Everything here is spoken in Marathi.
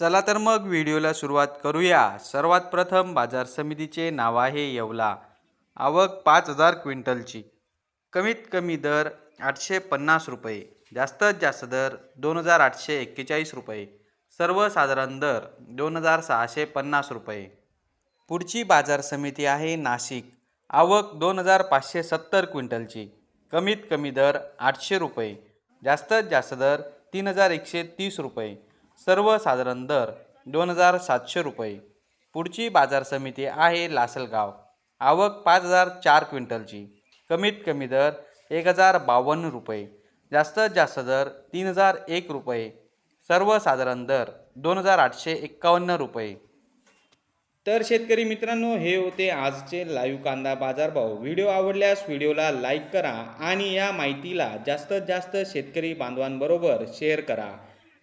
चला तर मग व्हिडिओला सुरुवात करूया. सर्वात प्रथम बाजार समितीचे नाव आहे येवला. आवक पाच हजार क्विंटलची. कमीत कमी दर आठशे पन्नास रुपये. जास्तीत जास्त दर दोन हजार आठशे एक्केचाळीस रुपये. सर्वसाधारण दर दोन हजार सहाशे पन्नास रुपये. पुढची बाजार समिती आहे नाशिक. आवक दोन हजार पाचशे सत्तर क्विंटलची. कमीत कमी दर आठशे रुपये. जास्तीत जास्त दर तीन हजार एकशे तीस रुपये. सर्वसाधारण दर दोन हजार सातशे रुपये. पुढची बाजार समिती आहे लासलगाव. आवक पाच हजार चार क्विंटलची. कमीत कमी दर एक हजार बावन्न रुपये. जास्तीत जास्त दर तीन हजार एक रुपये. सर्वसाधारण दर दोन हजार आठशे एक्कावन्न रुपये. तर शेतकरी मित्रांनो हे होते आजचे लाईव्ह कांदा बाजारभाव. व्हिडिओ आवडल्यास व्हिडिओला लाईक करा आणि या माहितीला जास्तीत जास्त शेतकरी बांधवांबरोबर शेअर करा.